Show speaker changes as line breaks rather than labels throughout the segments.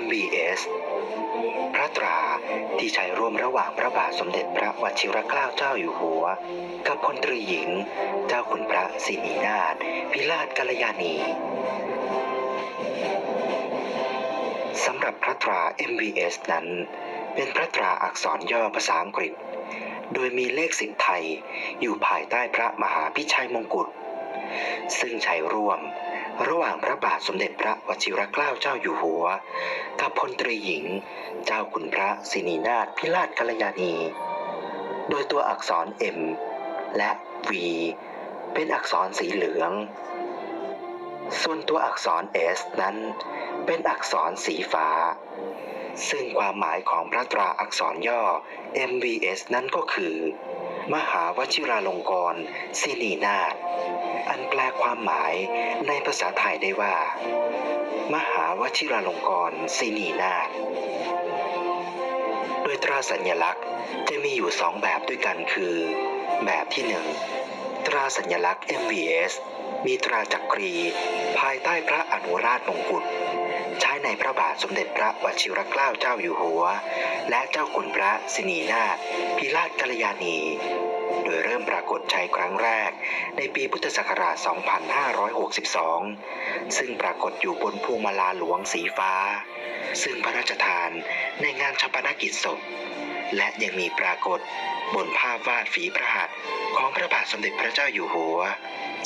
MBS พระตราที่ใช้ร่วมระหว่างพระบาทสมเด็จพระวชิรเกล้าเจ้าอยู่หัว กับพลตรีหญิง เจ้าคุณพระศรีนาถพิลาศกัลยาณีสำหรับพระตรา MBS นั้น เป็นพระตราอักษรย่อภาษาอังกฤษ โดยมีเลขสิบไทยอยู่ภายใต้พระมหาพิชัยมงกุฎซึ่งใช้ร่วม ระหว่างพระบาทสมเด็จพระวชิรเกล้าเจ้าอยู่หัว กับพลตรีหญิง เจ้าคุณพระสินีนาถพิราชกัลยาณี โดยตัวอักษร M และ V เป็นอักษรสีเหลือง ส่วนตัวอักษร S นั้น เป็นอักษรสีฟ้า ซึ่งความหมายของพระตราอักษรย่อ MVS นั้นก็คือ มหาวชิราลงกรณ์สินีนาถ อันแปลความหมายในภาษาไทยได้ว่า มหาวชิราลงกรณ์สินีนาถโดยตราสัญลักษณ์จะมีอยู่สองแบบด้วยกันคือ แบบที่หนึ่งตราสัญลักษณ์ MVS มีตราจักรี ภายใต้พระอนุราชมงกุฎใช้ในพระบาทสมเด็จพระวชิรเกล้าเจ้าอยู่หัว และเจ้าคุณพระสินีนาถพิราชกัลยาณี ปรากฏใช้ครั้งแรก ในปีพุทธศักราช 2562 ซึ่งปรากฏอยู่บนพวงมาลาหลวงสีฟ้า ซึ่งพระราชทานในงานชาปนกิจศพ และยังมีปรากฏบนภาพวาดฝีพระหัตถ์ของพระบาทสมเด็จพระเจ้าอยู่หัว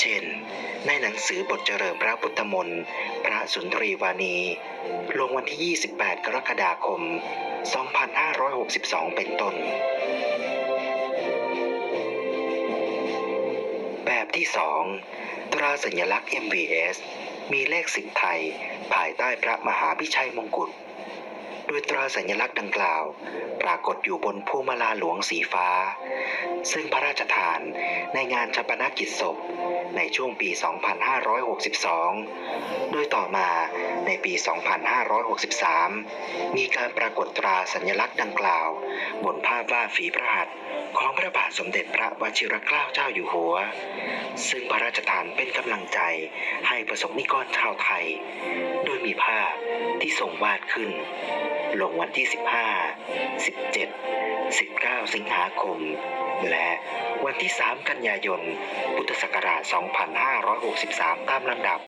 เช่น ในหนังสือบทเจริญพระพุทธมนต์พระสุนทรีวานี ลงวันที่ 28 กรกฎาคม 2562 เป็นต้น แบบที่ 2 ตราสัญลักษณ์ MVS มีเลขสิบไทย ภายใต้พระมหาพิชัยมงกุฎ โดยตราสัญลักษณ์ดังกล่าว ปรากฏอยู่บนพวงมาลาหลวงสีฟ้า ซึ่งพระราชทานในงานชาปนกิจศพในช่วงปี 2562 โดยต่อมาในปี 2563 มีการปรากฏตราสัญลักษณ์ดังกล่าว บนภาพวาดฝีพระหัตถ์ของพระบาท สมเด็จพระวชิรเกล้าเจ้าอยู่หัว ซึ่งพระราชทานเป็นกำลังใจให้ประสบนิกรชาวไทย โดยมีภาพที่ทรงวาดขึ้น ลงวันที่ 15 17 19 สิงหาคม และวันที่ 3 กันยายน พุทธศักราช 2563 ตามลำดับ